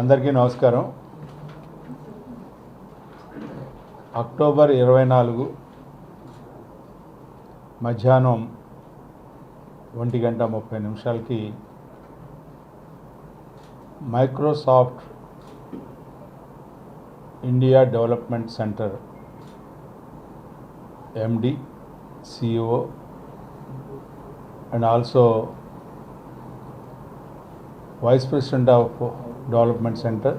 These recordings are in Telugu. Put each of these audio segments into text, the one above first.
అందరికీ నమస్కారం. అక్టోబర్ ఇరవై నాలుగు మధ్యాహ్నం ఒంటి గంట ముప్పై నిమిషాలకి Microsoft India development centre MD CEO and also vice president of development centre.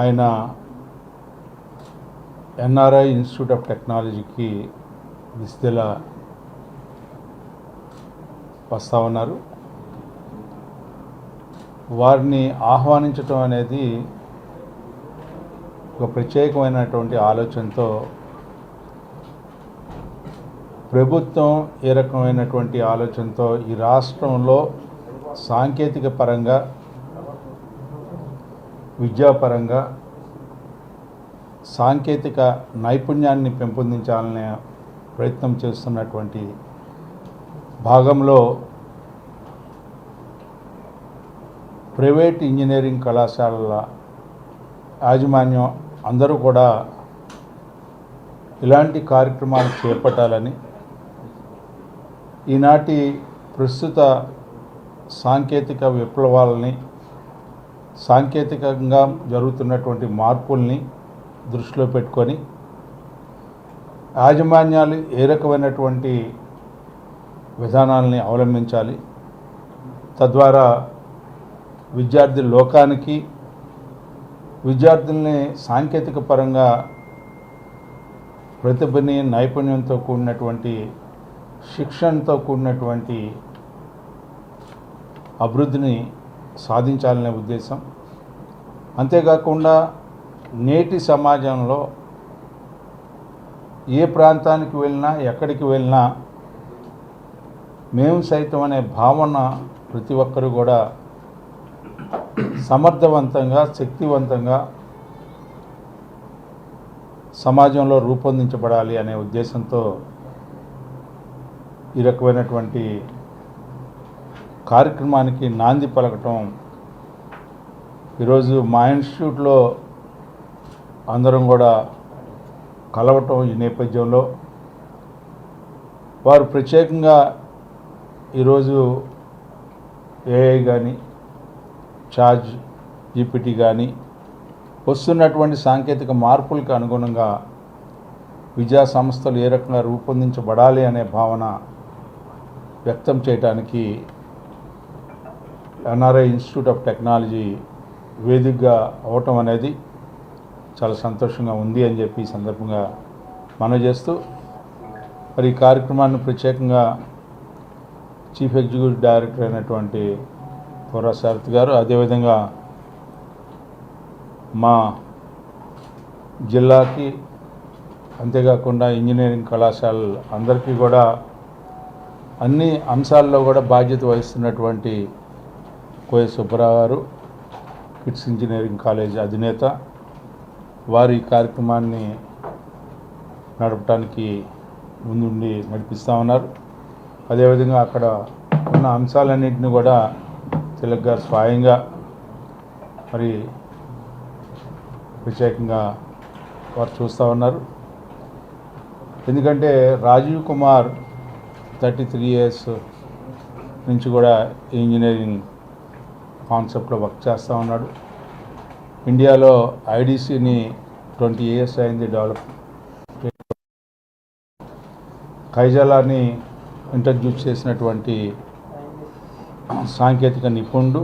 ఆయన ఎన్ఆర్ఐ ఇన్స్టిట్యూట్ ఆఫ్ టెక్నాలజీకి విస్తెల వస్తా ఉన్నారు. వారిని ఆహ్వానించటం అనేది ఒక ప్రత్యేకమైనటువంటి ఆలోచనతో ప్రభుత్వం ఏ రకమైనటువంటి ఆలోచనతో ఈ రాష్ట్రంలో సాంకేతిక పరంగా విద్యాపరంగా సాంకేతిక నైపుణ్యాన్ని పెంపొందించాలనే ప్రయత్నం చేస్తున్నటువంటి భాగంలో ప్రైవేట్ ఇంజనీరింగ్ కళాశాలల యాజమాన్యం అందరూ కూడా ఇలాంటి కార్యక్రమాలు చేపట్టాలని ఈనాటి ప్రస్తుత సాంకేతిక విప్లవాలని సాంకేతికంగా జరుగుతున్నటువంటి మార్పుల్ని దృష్టిలో పెట్టుకొని యాజమాన్యాలు ఏ రకమైనటువంటి విధానాలని అవలంబించాలి. తద్వారా విద్యార్థి లోకానికి విద్యార్థుల్ని సాంకేతిక పరంగా ప్రతిభని నైపుణ్యంతో కూడినటువంటి శిక్షణతో కూడినటువంటి అభివృద్ధిని సాధించాలనే ఉద్దేశం. అంతేకాకుండా నేటి సమాజంలో ఏ ప్రాంతానికి వెళ్ళినా ఎక్కడికి వెళ్ళినా మేము సైతం అనే భావన ప్రతి ఒక్కరు కూడా సమర్థవంతంగా శక్తివంతంగా సమాజంలో రూపొందించబడాలి అనే ఉద్దేశంతో ఈ రకమైనటువంటి కార్యక్రమానికి నాంది పలకటం. ఈరోజు మా ఇన్స్టిట్యూట్లో అందరం కూడా కలవటం ఈ నేపథ్యంలో. వారు ప్రత్యేకంగా ఈరోజు ఏఐ కానీ చార్జ్ జీపీటీ కానీ వస్తున్నటువంటి సాంకేతిక మార్పులకు అనుగుణంగా విద్యా సంస్థలు ఏ రకంగా రూపొందించబడాలి అనే భావన వ్యక్తం చేయడానికి ఎన్ఆర్ఐ ఇన్స్టిట్యూట్ ఆఫ్ టెక్నాలజీ వేదికగా అవటం అనేది చాలా సంతోషంగా ఉంది అని చెప్పి ఈ సందర్భంగా మనం చేస్తూ మరి ఈ కార్యక్రమాన్ని ప్రత్యేకంగా చీఫ్ ఎగ్జిక్యూటివ్ డైరెక్టర్ అయినటువంటి పురా శరత్ గారు అదేవిధంగా మా జిల్లాకి అంతేకాకుండా ఇంజనీరింగ్ కళాశాలలు అందరికీ కూడా అన్ని అంశాల్లో కూడా బాధ్యత వహిస్తున్నటువంటి కోయ సుబ్బరావు గారు కిడ్స్ ఇంజనీరింగ్ కాలేజ్ అధినేత. వారి ఈ కార్యక్రమాన్ని నడపడానికి ముందుండి నడిపిస్తూ ఉన్నారు. అదేవిధంగా అక్కడ ఉన్న అంశాలన్నింటినీ కూడా తిలక్ గారు స్వయంగా మరి ప్రత్యేకంగా వారు చూస్తూ ఉన్నారు. ఎందుకంటే Rajiv Kumar thirty three years నుంచి కూడా ఇంజనీరింగ్ కాన్సెప్ట్లో వర్క్ చేస్తూ ఉన్నాడు. ఇండియాలో ఐడిసిని ట్వంటీ ఇయర్స్ అయింది డెవలప్ కైజలాని ఇంట్రడ్యూస్ చేసినటువంటి సాంకేతిక నిపుణుడు.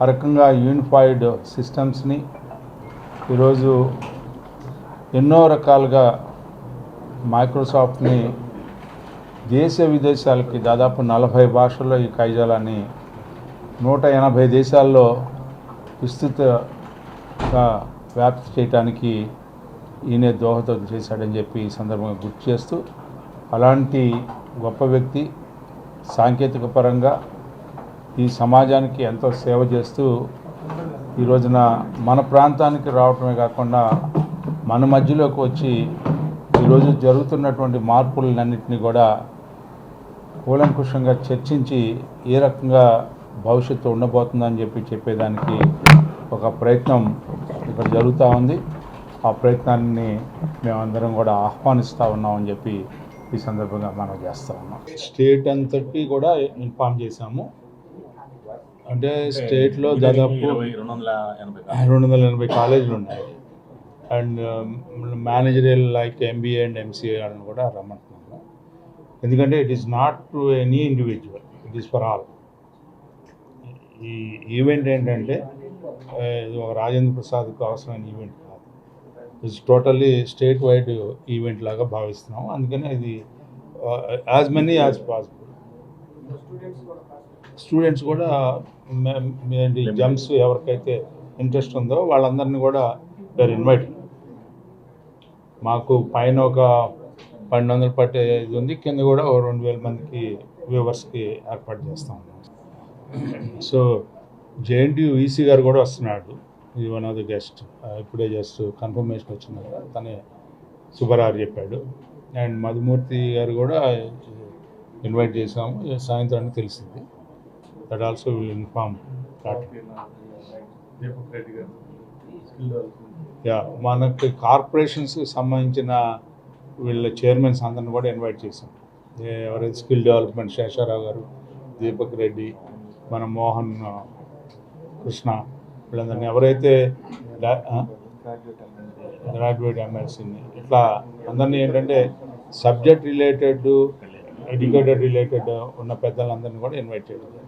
ఆ రకంగా యూనిఫైడ్ సిస్టమ్స్ని ఈరోజు ఎన్నో రకాలుగా మైక్రోసాఫ్ట్ని దేశ విదేశాలకి దాదాపు నలభై భాషల్లో ఈ కైజాలాన్ని నూట ఎనభై దేశాల్లో విస్తృతంగా వ్యాప్తి చేయడానికి ఈయనే దోహదం చేశాడని చెప్పి ఈ సందర్భంగా గుర్తు చేస్తూ అలాంటి గొప్ప వ్యక్తి సాంకేతిక పరంగా ఈ సమాజానికి ఎంతో సేవ చేస్తూ ఈ రోజున మన ప్రాంతానికి రావటమే కాకుండా మన మధ్యలోకి వచ్చి ఈరోజు జరుగుతున్నటువంటి మార్పులన్నింటినీ కూడా కూలంకుషంగా చర్చించి ఏ రకంగా భవిష్యత్తు ఉండబోతుందని చెప్పి చెప్పేదానికి ఒక ప్రయత్నం ఇక్కడ జరుగుతూ ఉంది. ఆ ప్రయత్నాన్ని మేమందరం కూడా ఆహ్వానిస్తూ ఉన్నామని చెప్పి ఈ సందర్భంగా మనం చేస్తూ ఉన్నాం. స్టేట్ అంతటి కూడా ఇన్ఫామ్ చేశాము. అంటే స్టేట్లో దాదాపు రెండు వందల ఎనభై రెండు వందల ఎనభై కాలేజీలు ఉన్నాయి and managerial like MBA and MCA అని కూడా రమ్మంటున్నాము ఎందుకంటే it is not to any individual it is for all ఈ ఈవెంట్ ఏంటంటే ఇది ఒక రాజేంద్ర ప్రసాద్కు అవసరమైన ఈవెంట్ కాదు. ఇది టోటల్లీ స్టేట్ వైడ్ ఈవెంట్ లాగా భావిస్తున్నాం అందుకనే ఇది as many as possible students కూడా జమ్స్ ఎవరికైతే ఇంట్రెస్ట్ ఉందో వాళ్ళందరినీ కూడా వేర్ ఇన్వైట్ మాకు పైన ఒక పన్నెండు వందలు పట్టే ఇది ఉంది. కింద కూడా ఓ రెండు వేల మందికి వ్యూవర్స్కి ఏర్పాటు చేస్తాం సో జేఎన్టీయూ ఈసీ గారు కూడా వస్తున్నాడు. ఈ వన్ ఆఫ్ ద గెస్ట్ ఇప్పుడే జస్ట్ కన్ఫర్మేషన్ వచ్చింది కదా తనే సుబ్బరారు చెప్పాడు. అండ్ మధుమూర్తి గారు కూడా ఇన్వైట్ చేసాము సాయంత్రానికి తెలిసింది. That also will inform Reddy garu yeah మనకి కార్పొరేషన్స్ సంబంధించిన వీళ్ళ చైర్మన్స్ అందరిని కూడా ఇన్వైట్ చేసాం ఎవరైతే స్కిల్ డెవలప్మెంట్ శేషారావు గారు దీపక్ రెడ్డి మన మోహన్ కృష్ణ వీళ్ళందరినీ ఎవరైతే గ్రాడ్యుయేట్ ఎమ్మెల్సీని ఇట్లా అందరినీ ఏంటంటే సబ్జెక్ట్ రిలేటెడ్ ఎడ్యుకేటెడ్ రిలేటెడ్ ఉన్న పెద్దలందరినీ కూడా ఇన్వైట్ చేయడం